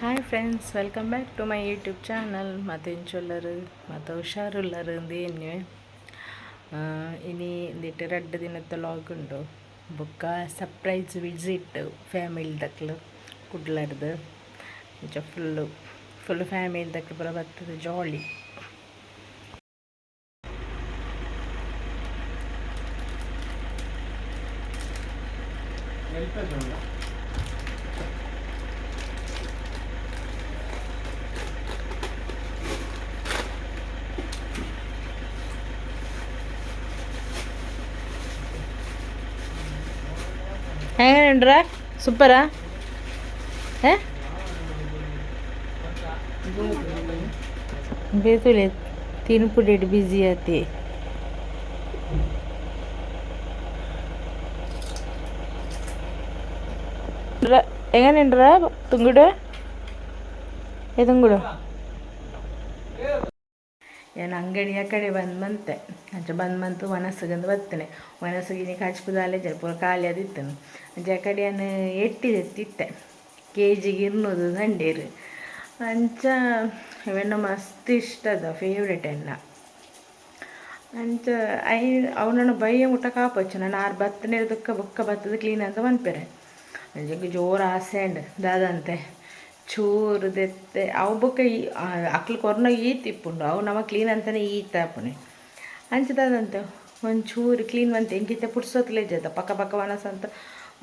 Hi friends welcome back to my YouTube channel ಮತ್ತೇನು ಚೊಲ್ಲರು ಮತ್ತು ಹುಷಾರುಲ್ಲರು ಏನು ಇನಿ ಒಂದಿಟ್ಟು ಎರಡು ದಿನದ ಲಾಗ್ ಉಂಡು ಬೊಕ್ಕ ಸರ್ಪ್ರೈಸ್ ವಿಸಿಟ್ ಫ್ಯಾಮಿಲಿ ದಕ್ಲು ಕುಡ್ಲರ್ದು ನಿಜ ಫುಲ್ಲು ಫುಲ್ ಫ್ಯಾಮಿಲಿ ದಕ್ಲು ಪೂರ ಬರ್ತದೆ ಜಾಲಿ ಹೆಂಗೆ ನೋಡ್ರ ಸೂಪರಾ ಬೇತುಲೆ ತಿನ್ಪು ಡೇಟ್ ಬಿಜಿ ಆತಿ எங்க நின்ற துங்குடு எதுங்குடு ಏನು ಅಂಗಡಿಯ ಕಡೆ ಬಂದು ಮಂತೆ ಅಂಚ ಬಂದು ಮಂತು ಒಣಸಗಂದು ಬರ್ತೇನೆ ಒಣಸಗಿನಿ ಕಾಚ್ಪುದಾಲೆ ಜಲ್ಪುರ ಖಾಲಿ ಅದಿತ್ತನು ಅಂಚ ಆ ಕಡೆಯನ್ನು ಎಟ್ಟಿದೆ ತಿತ್ತೆ ಕೆ ಜಿಗೆ ದಂಡೇರು. ಅಂಚ ಇವೆಲ್ಲ ಮಸ್ತ್ ಇಷ್ಟದ ಫೇವ್ರೇಟ್ ಎಲ್ಲ. ಅಂಚ ಐ, ಅವನನ್ನು ಬೈಯ ಊಟ ಕಾಪಚ್ಚು ನಾನು ಆರು ಬತ್ತನೇ ದುಕ್ಕ ಬೊಕ್ಕ ಬತ್ತದ ಕ್ಲೀನ್ ಅಂತ ಬಂದ್ಪೇರೆ. ಅಂಜಕ್ಕೆ ಜೋರು ಆಸೆ ಅಂಡ್ ದಾದಂತೆ. ಚೂರು ದೆತ್ತೆ. ಅವು ಬೊಕ್ಕ ಈ ಅಕ್ಲು ಕೊರ್ನ ಇಪ್ಪುಂಡು ಅವು ನಮ ಕ್ಲೀನ್ ಅಂತಾನೆ ಈತಾಪುಣೆ ಒಂದು ಒಂಚೂರು ಕ್ಲೀನ್ ಮಂತ್ ಎಂಕಿತ್ತೆ ಪುಡ್ಸೋತ್ಲೇ ಜದ ಪಕ್ಕ ಪಕ್ಕ ವನಸ ಅಂತ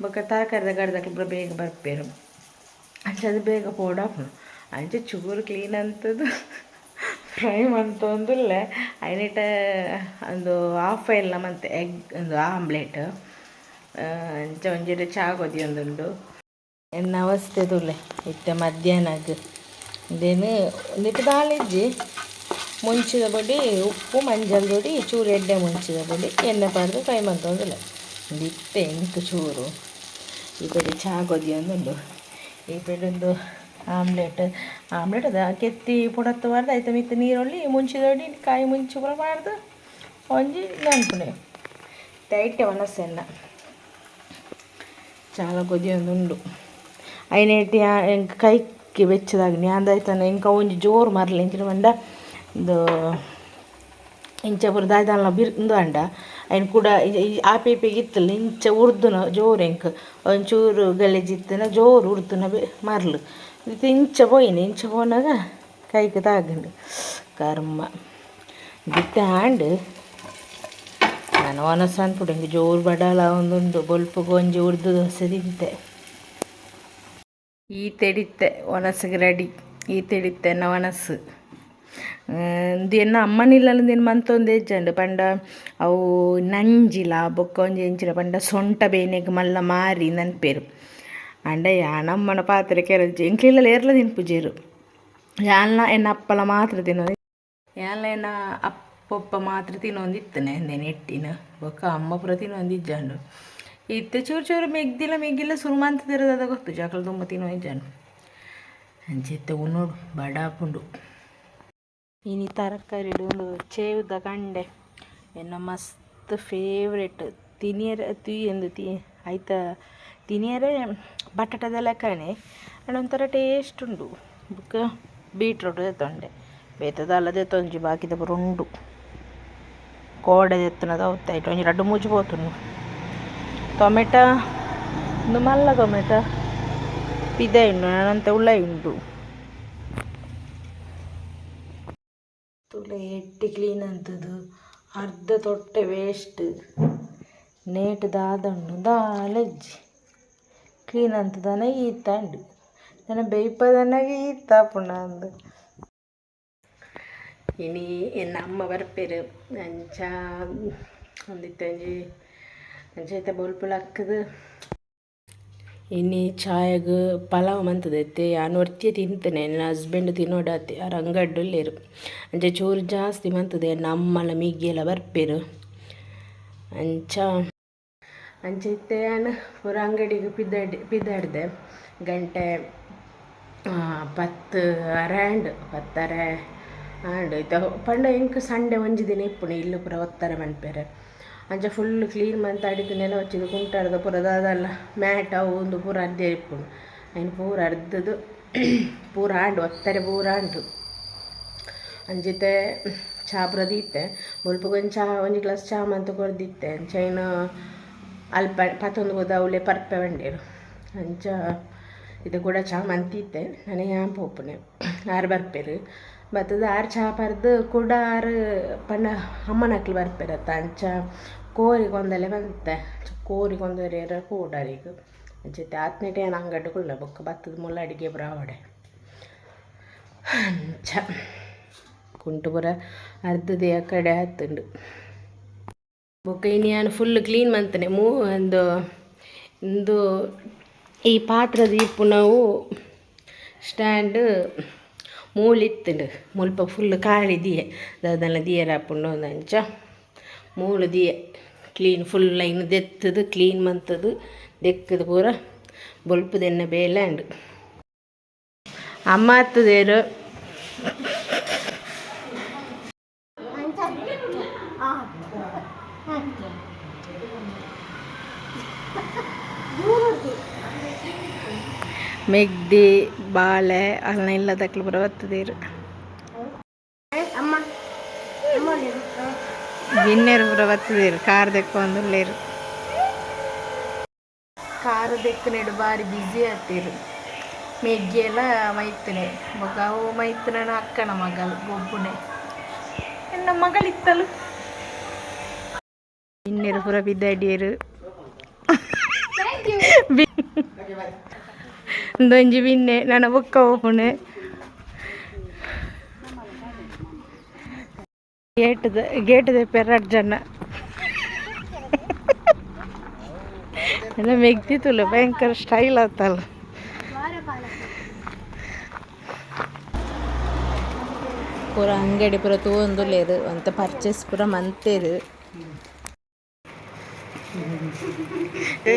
ಬೊಕ್ಕ ತರಕಾರಿದ ಗಡ್ದಕ್ಲು ಬೇಗ ಬರ್ಪೇರು. ಅಂಚದು ಬೇಗ ಪೋಡಾಪುನು ಅಂಚೆ ಚೂರು ಕ್ಲೀನ್ ಅಂತದ್ದು ಫ್ರೈ ಮಂತೊಂದುಲ್ಲೆ. ಐನಿಟ ಒಂದು ಹಾಫ್ ಆಯಿಲ್ ನಮ್ಮಂತೆ ಎಗ್ ಒಂದು ಆಮ್ಲೆಟ್ ಅಂಚ ಒಂಜೆ ಚಾ ಕೊದಿಯೊಂದುಂಡು ಎನ್ನ ಅವಸ್ಥೆ ತುಳ್ಳೆ ಇತ್ತ ಮಧ್ಯಾಹ್ನಕ್ಕೆ ಇದೇನು ಇಂದಿಟ್ಟು ದಾಳಿಜ್ಜಿ ಮುಂಚಿದ ಬಡಿ ಉಪ್ಪು ಮಂಜಲ್ ಬಡಿ ಚೂರು ಎಡ್ಡೆ ಮುಂಚಿದ ಬಡಿ ಎಣ್ಣೆ ಪಾಡ್ದು ಫ್ರೈ ಮಾಡ್ತೊಂದಿಲ್ಲ ಇತ್ತೆ ಎಂಟು ಚೂರು ಈ ಕಡೆ ಚಹಾ ಕೊದಿ ಅಂದುಂಡು ಈ ಕಡೆಂದು ಆಮ್ಲೆಟ್ ಆಮ್ಲೆಟ್ ಅದ ಕೆತ್ತಿ ಪುಡತ್ತು ಬಾರ್ದು ಆಯ್ತು ಮಿತ್ತು ನೀರುಳ್ಳಿ ಮುಂಚಿದೊಡಿ ಕಾಯಿ ಮುಂಚಿ ಕೂಡ ಬಾರ್ದು ಒಂಜಿ ನೆನ್ಪುನೆ ಟೈಟೆ ಒಣಸೆನ್ನ ಚಹಾ ಕೊದಿ ಒಂದು ಉಂಡು ಐನೇಟಿ ಎಂಕ್ ಕೈಗೆ ಬೆಚ್ಚದಾಗ್ನಿ ಅಂದಾಯ್ತಾನೆ ಎಂಕ ಒಂಜಿ ಜೋರು ಮರಲಿ ಎಂಚಿನ ಪಂಡ ಇದು ಇಂಚ ಪೂರ ಬಿರ್ದು ಅಂಡ. ಅಯ್ನ ಕೂಡ ಆಪೆ ಈಪೆಗೆ ಇಂಚ ಉರ್ದುನ ಜೋರು ಎಂಕ್ ಒಂಚೂರು ಗಲೀಜಿತ್ತನ ಜೋರು ಉರ್ದುನ ಮರ್ಲು. ಇದು ಇಂಚ ಪೋಯಿನಿ ಇಂಚ ಪೋನಾಗ ಕೈಗೆ ತಾಗಂಡು ಕರ್ಮ. ಬಿತ್ತೆ ಆಂಡ್ ನಾನು ಒನಸಾನ್ ಹಿಂಗೆ ಜೋರು ಬಡಾಲ, ಒಂದೊಂದು ಬೊಲ್ಪು ಗೊಂಜಿ ಉರ್ದು ದೋಸೆ ತಿಂತೆ. ಈ ತೆಡಿತ್ತೆ ಒನಸಿಗೆ ರೆಡಿ ಈ ತೆಡಿತ್ತೆ ಎನ್ನ ಒನಸು ಎನ್ನ ಅಮ್ಮನಿಲ್ಲ ದಿನ ಮಂತೊಂದು ಹೆಜ್ಜಂಡು ಪಂಡ ಅವು ನಂಜಿಲ ಬೊಕ್ಕ ಒಂಜಿ ಎಂಚಿನ ಪಂಡ ಸೊಂಟ ಬೇನೆಗ್ ಮಲ್ಲ ಮಾರಿ ನನ್ಪೇರು. ಅಂಡ ಯಾನಮ್ಮನ ಪಾತ್ರೆ ಕೆರಜಿ ಎಂಕ್ಲಿಲ್ಲ ಏರ್ಲ ತಿನ್ಪುಜೇರು ಯಾಲ್ನ ಎನ್ನ ಅಪ್ಪಲ ಮಾತ್ರ ತಿನ್ನೋದು ಯಾಲ್ನ ಎನ್ನ ಅಪ್ಪೊಪ್ಪ ಮಾತ್ರ ತಿನ್ನೊಂದಿತ್ತನೆ ನೆನೆಟ್ಟಿನ ಬೊಕ್ಕ ಅಮ್ಮ ಪುರ ತಿನ್ನೊಂದಿಜ್ಜಂಡು ಇತ್ತೆ ಚೂರು ಚೂರು ಮೆಗ್ದಿಲ್ಲ ಮೆಗ್ಗಿಲ್ಲ ಸುರುಮಂತ ಅದ ಗೊತ್ತು ಜಾಕಲ್ ತುಂಬ ಜನ ಅಂಚಿತ್ತೆ ಉನ್ನೋಡು ಬಡಾಪುಂಡು ಇನ್ನು ತರಕಾರಿ ಚೇವ್ದ ಕಂಡೆ ಎನ್ನ ಮಸ್ತ್ ಫೇವ್ರೆಟ್ ತಿನಿಯರ ತಿ ಎಂದು ತಿ ಆಯ್ತ ತಿನಿಯರೇ ಬಟಾಟದ ಲೆಕ್ಕನೆ ಟೇಸ್ಟ್ ಉಂಡು ಬುಕ್ಕ ಬೀಟ್ರೂಟ್ ತೊಂಡೆ ಬೇತದ ಅಲ್ಲದೆ ತೊಂಜಿ ಬಾಕಿದ ಬರುಂಡು ಕೋಡೆ ಅವತ್ತಾಯ್ತು ಒಂಜಿ ರಡ್ಡು ಮೂಜಿ ಪೋತುಂಡು ಟೊಮೆಟೊ ಒಂದು ಮಲ್ಲ ಟೊಮೆಟೊ ಪಿದೆ ಉಂಡು ನಾನಂತ ಉಳ್ಳ ಉಂಡು ತುಲೆ ಎಟ್ಟಿ ಕ್ಲೀನ್ ಅಂತದು ಅರ್ಧ ತೊಟ್ಟೆ ವೇಸ್ಟ್ ನೇಟ್ ದಾದಂಡು ದಾಲೆಜ್ಜಿ. ಕ್ಲೀನ್ ಅಂತದನ ಈತಂಡು ನನ್ನ ಬೇಯ್ಪದನಾಗೆ ಈತ ಪುಣ ಅಂದು. ಇನಿ ಎನ್ನ ಅಮ್ಮ ಬರ್ಪೇರು. ಅಂಚ ಒಂದಿತ್ತಂಜಿ ಅಂಚೈತೆ ಬೊಲ್ಪುಳ ಅಕ್ಕದು ಇನ್ನು ಚಾಯಗ್ ಪಲಾವ್ ಮಂತದೈತೆ. ಯಾನು ಒರ್ತಿಯ ತಿಂತೇನೆ. ನನ್ನ ಹಸ್ಬೆಂಡ್ ತಿನ್ನೋಡಾತೆ. ಆ ರಂಗಡ್ಡುಲ್ಲೇರು ಅಂಚೆ ಚೂರು ಜಾಸ್ತಿ ಮಂತದೆ. ನಮ್ಮಲ್ಲ ಅಮ್ಮಲ ಮಿಗ್ಗಿಯೆಲ್ಲ ಬರ್ಪೇರು. ಅಂಚ. ಅಂಚೈತೆ ನಾನು ಪೂರ ಅಂಗಡಿಗೆ ಪಿದ್ದಾಡಿ ಪಿದ್ದಾಡ್ದೆ. ಗಂಟೆ ಪತ್ತು ಅರೆಂಡ್ ಪತ್ತರೆ ಆಂಡ್ ಇತ್ತ ಪಂಡ ಎಂಕ್ ಸಂಡೆ ಒಂಜಿ ದಿನ ಇಪ್ಪುನೆ ಇಲ್ಲು ಪೂರ ಒತ್ತಾರೆ ಮನ್ಪೆರೆ. ಅಂಚ ಫುಲ್ ಕ್ಲೀನ್ ಮಂತ್ ಅಡಿದು ನೆಲ ಹಚ್ಚಿದು ಕುಂಟಾಡ್ದ ಪೂರ ದಾದಲ್ಲ ಮ್ಯಾಟ್ ಅವು ಒಂದು ಪೂರ ಅರ್ಧ ಇಪ್ಪುಂಡು ಅಯ್ನ ಪೂರ ಅರ್ಧದು ಪೂರ ಆಂಡು, ಒತ್ತರೆ ಪೂರ ಆಂಡು. ಅಂಜಿತೆ, ಚಾ ಪ್ರದೀತೆ ಮುಲ್ಪಗೊಂದು ಚಾ, ಒಂದು ಗ್ಲಾಸ್ ಚಾ ಕೊಡ್ದಿತ್ತೆ ಅಂಚ ಚೈನ ಅಲ್ಪ, ಪತ್ತೊಂದು ಗೋದವಳೆ ಪರ್ಪೆ ಬಂಡೇರು. ಅಂಚ, ಇದು ಕೂಡ ಚಹಾ ಮಂತಿತ್ತೆ ನನಗೆ ಪೋಪುನೆ ಒಪ್ಪನೆ ಆರು ಬರ್ಪೇರು. ಬತ್ತದ ಆರು ಚಾ ಪರ್ದು ಕೂಡ ಆರು ಪಂಡ ಅಮ್ಮನಕ್ಲು ಬರ್ಪೇರತ್ತ ಅಂಚ ಕೋರಿಗೊಂದಲೆ ಬಂತೆ. ಕೋರಿಗೊಂದರೇರ ಕೂಡಾರಿಗ. ಅಂಚೈತೆ ಆತ್ನೆಟೆ ಏನು ಅಂಗಡಿ ಕುಳ್ಳ ಬೊಕ್ಕ ಬತ್ತದ ಮುಲ್ಲ ಅಡಿಗೆ ಬ್ರಾವಡೆ ಅಂಚ ಕುಂಟು ಪೂರ ಅರ್ಧದೇ ಕಡೆ ಹತ್ತುಂಡು ಬೊಕ್ಕ ಇನ್ನು ನಾನು ಫುಲ್ ಕ್ಲೀನ್ ಮಾಡ್ತೇನೆ ಮೂ ಒಂದು ಇಂದು ಈ ಪಾತ್ರದ ಇಪ್ಪು ನಾವು ಸ್ಟ್ಯಾಂಡ್ ಮೂಳಿತ್ತುಂಡು ಮುಲ್ಪ ಫುಲ್ ಕಾಳಿ ದಿಯೆ. ದಾದನ ದಿಯರ ಹಾಪುಂಡು ಒಂದು ಅಂಚ ಮೂಳು ದಿಯೆ. ಕ್ಲೀನ್ ಫುಲ್ ಲೈನ್ ದೆತ್ತದು ಕ್ಲೀನ್ ಮಂತದು, ದೆಕ್ಕದು ಪೂರ ಬೊಲ್ಪುದೆನ್ನ ಬೇಲೆ ಅಂಡು. ಅಮ್ಮ ಹತ್ತದೇರು ಮೆಗ್ದಿ ಬಾಳೆ ಅಲ್ಲ ಇಲ್ಲದಕ್ಲು ಪೂರ ಬತ್ತದೇರು ಬಿನ್ನೆರು ಪೂರ ಬತ್ತದೇರು ಕಾರ್ ದೆಕ್ಕೊಂದುಲ್ಲೇರು ನೆಡು ದೆಕ್ಕನೆಡು ಬಾರಿ ಬ್ಯುಸಿ ಆಗ್ತೀರು ಮೆಗ್ಗಿ ಎಲ್ಲ ಮೈತನೆ ಮಗ ಅವು ಮೈತನ ಅಕ್ಕನ ಮಗಳು ಗೊಬ್ಬುನೆ ನನ್ನ ಮಗಳಿತ್ತಲು ಇನ್ನೇರು ಪೂರ ಬಿದ್ದಡಿಯರು. ಒಂದೊಂಜಿ ಬಿನ್ನೆ ನನ್ನ ಬೊಕ್ಕ ಓಪುಣು ಗೇಟ್ದ ಗೇಟ್ದ ಪೆರಡ್ ಜನ ಎಲ್ಲ ಮೆಗ್ದಿತ್ತಲ್ಲ ಭಯಂಕರ ಸ್ಟೈಲ್ ಆತಲ್ಲ ಪೂರ ಅಂಗಡಿ ಪೂರ ತೂಂದು ಲೇದು ಅಂತ ಪರ್ಚೇಸ್ ಪೂರ ಮಂತೇದು ಏ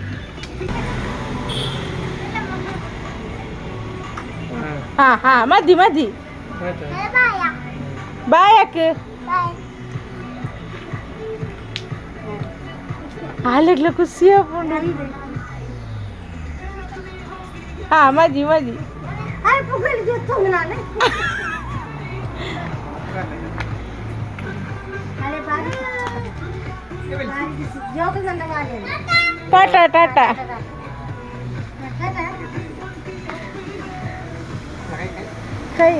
ಹಾ ಹಾ ಮದ್ದಿ ಮದ್ದಿ ಬಾಯ್ ಅಕ್ಕ ಹಾಲಿಡ್ಲ ಖುಷಿ ಆಪುಂಡು ಹಾ ಮದಿ ಮದಿ ಟಾಟಾ ಟಾಟಾ ಕೈ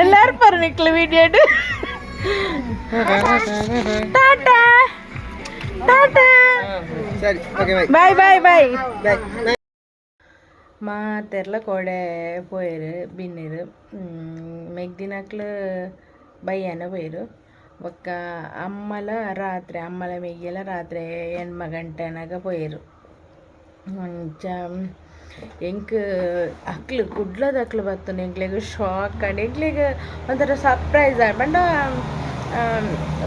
ಎಲ್ಲಾರು ಪರ್ನಿಕ್ಲು ವಿಡಿಯೋಡು ಟಾಟಾ ಟಾಟಾ ಸರಿ okay bye bye bye bye bye ಮಾತೆರ್ಲ ಕೊಡೆ ಪೋಯರು ಬಿನ್ನಿರು ಮೆಗ್ದಿನಕ್ಲು ಬಯ್ಯನ ಪೋಯರು ಒಕ್ಕ ಅಮ್ಮಲ ರಾತ್ರಿ ಅಮ್ಮಲ ಮೆಗ್ಗೆಲ ರಾತ್ರಿ ಎಣ್ಮ ಗಂಟೆನಾಗ ಪೋಯರು ಅಂಚ ಎಂಕ್ ಅಕ್ಲು ಗುಡ್ಲದ ಅಕ್ಲು ಬತ್ತು ಎಂಕ್ಲೆಗ್ ಶಾಕ್ ಆಂಡ್ ಎಂಕ್ಲೆಗ್ ಒಂಥರ ಸರ್ಪ್ರೈಸ್ ಆಯ್ ಪಂಡ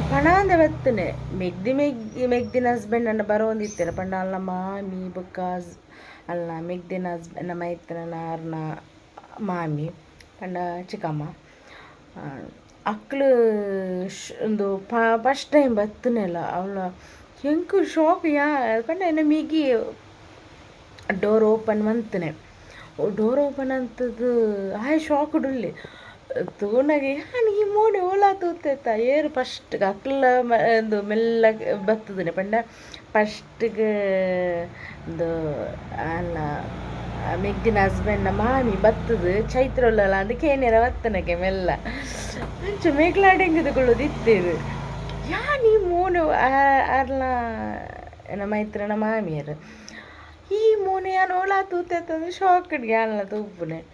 ಪಣಾಂದ ಬತ್ತನೆ. ಮೆಗ್ದಿ ಮೆಗ್ಗಿ, ಮೆಗ್ದಿನ ಹಸ್ಬೆಂಡ್ ಅನ್ನ ಬರೋಂದಿತ್ತೆರ ಪಂಡ ಅಲ್ಲ ಮಾಮಿ ಬೊಕ್ಕ ಅಲ್ಲ, ಮೆಗ್ದಿನ ಹಸ್ಬೆಂಡ್ ನಮ್ಮ ಮೈತ್ರನ ನಾರ್ನ ಮಾಮಿ ಪಂಡ ಚಿಕ್ಕಮ್ಮ. ಶ್- ಒಂದು ಫಸ್ಟ್ ಟೈಮ್ ಬತ್ತನೆಲ್ಲ ಅವಳ, ಎಂಕ್ ಶಾಕ್ ಯಾ. ಪಂಡ ಇನ್ನು ಮಿಗಿ ಡೋರ್ ಓಪನ್ ಮಂತನೆ ಡೋರ್ ಓಪನ್ ಅಂತದ್ದು ಹಾಯ್ ಶಾಕ್ ಉಡುಲ್ಲಿ ತಗೊಂಡಾಗ, ಯಾನ್ ಈ ಮೋನೆ ಓಲಾ ತೂತೈತ ಏರು ಫಸ್ಟ್ ಅಕ್ಲ ಒಂದು ಮೆಲ್ಲ ಬತ್ತದನೆ ಪಂಡ? ಫಸ್ಟ್ಗೆ ಒಂದು ಅಲ್ಲ, ಮೆಗ್ಗಿನ ಹಸ್ಬೆಂಡ್ನ ಮಾಮಿ ಬತ್ತದು ಚೈತ್ರ ಉಳ್ಳಲ್ಲ ಅದಕ್ಕೆ ಏನೇರ ಬತ್ತನಕ್ಕೆ ಮೆಲ್ಲ. ಅಂಚ ಮೇಗ್ಲಾಡೆಂಗದುಕೊಳ್ಳೋದು ಇತ್ತೇದು ಯಾ ನೀ ಮೂನು ಅಲ್ಲ ನಮ್ಮ ಮೈತ್ರನ ಮಾಮಿಯರು? ಈ ಮೋನೆ ನೋಳ ತೂತಂದ್ರೆ ಶಾಕ್ಡ್ಗೆ ಅಲ್ಲ ತೂಪುನೆ.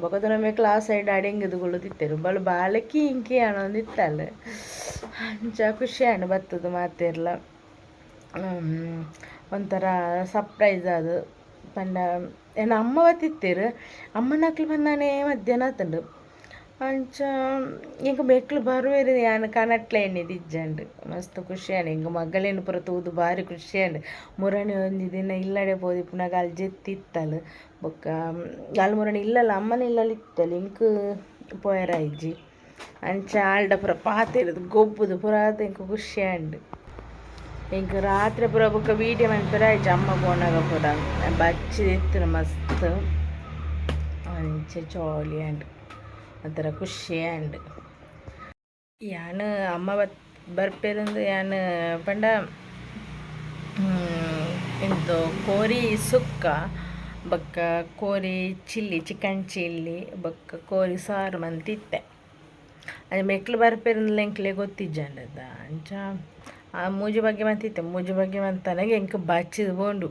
ಬೊಕದ ನಮಗೆ ಕ್ಲಾಸ್ ಸೈಡ್ ಅಡೆಂಗದುಕೊಳ್ಳುತ್ತಿತ್ತೇರು ಬಳು ಬಾಲಕಿ ಇಂಕಿ ಅನ್ನೊಂದಿತ್ತಲ್ಲ. ಅಂಚ ಖುಷಿ ಹಣ್ಣು ಬತ್ತದು ಮಾತೆರ್ಲ. ಒಂಥರ ಸರ್ಪ್ರೈಸ್ ಅದು. ಪಂಡ, ಏನ ಅಮ್ಮ ಬತ್ತಿತ್ತೇರು ಅಮ್ಮನಕ್ಲು ಬಂದಾನೆ ಮಧ್ಯಾಹ್ನ ಆತಂಡು. ಎಂಕ ಬೆಕ್ಲು ಬರುವೆರು ಯಾನ್ ಕನಟ್ಲೆ ಎಣ್ಣೆ ಇಜ್ಜಂಡು. ಮಸ್ತ್ ಖುಷಿಯಾಂಡ್ ಎಂಕ ಮಗಳೇನು ಪೂರ ತೂದು ಭಾರಿ ಖುಷಿಯಾಂಡ್ ಮುರಣಿ ಒಂಜಿ ದಿನ ಇಲ್ಲಡೆ ಪೋದಿ ಪುನಗ ಅಲ್ಲಿ ಜೆತ್ತಿತ್ತಲು. ಬೊಕ್ಕ ಅಲ್ಲಿ ಮುರಣಿ ಇಲ್ಲಲ್ಲ, ಅಮ್ಮನ ಇಲ್ಲಲ್ಲಿ ಇತ್ತಲ್ಲ ಇಂಕ್ ಪೋಯರ ಇಜ್ಜಿ. ಅಂಚ ಆಲ್ಡ ಪುರ ಪಾತೆರದು, ಗೊಬ್ಬುದು ಪುರ ಆತ ಖುಷಿ ಖುಷಿಯಾಂಡ್. ಎಂಕ್ ರಾತ್ರಿ ಪೂರ ಬೊಕ್ಕ ವೀಡಿಯೋ ಮನ್ಪುರ ಆಯ್ತು ಅಮ್ಮ ಪೂರ. ಬಚ್ಚಿ ಎತ್ತುನ ಮಸ್ತ್. ಅಂಚೆ ಜಾಲಿ ಆಂಡ್ ಒಂಥರ ಖುಷಿ ಆಂಡ್ ಯಾನ್ ಅಮ್ಮ ಬತ್, ಬರ್ಪೇರಂದು ಯಾನ್ ಪಂಡ ಇಂದು ಕೋರಿ ಸುಕ್ಕ, ಬಕ್ಕ ಕೋರಿ ಚಿಲ್ಲಿ, ಚಿಕನ್ ಚಿಲ್ಲಿ, ಬಕ್ಕ ಕೋರಿ ಸಾರು ಮಂತಿತ್ತೆ. ಅದು ಮೆಕ್ಲು ಬರ್ಪೇರಂದು ಎಂಕ್ಲೆ ಗೊತ್ತಿಜ್ಜಂಡದ ಅಂಚ ಆ ಮೂಜು ಬಗ್ಗೆ ಮಂತಿತ್ತೆ. ಮೂಜು ಬಗ್ಗೆ ಮಂತನಗೆ ಎಂಕ್ ಬಚ್ಚಿದ್ ಬೋಂಡು.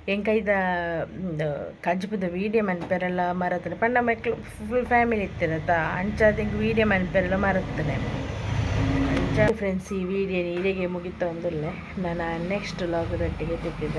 ಅಂಚ ಎಂಕೈದ ಕಜ್ಪುದ ವೀಡಿಯೋ ಮನ್ಪೆರೆಲ್ಲ ಮರತನೆ ಪಂಡ ಮಕ್ಕಳು ಫುಲ್ ಫ್ಯಾಮಿಲಿ ಇತ್ತಿರತ್ತ ಅಂಚಾದ ಎಂಕ್ ವೀಡಿಯೋ ಮನ್ಪೆರೆಲ್ಲ ಮರತ್ತನೆ ಅಂಚ ಫ್ರೆಂಡ್ಸ್ ಈ ವಿಡಿಯೋ ನೀರಿಗೆ ಮುಗಿತ ಒಂದುಲ್ಲೆ ನಾನು ನೆಕ್ಸ್ಟ್ ಲಾಗದೊಟ್ಟಿಗೆ ತಿಪ್ಪಿದ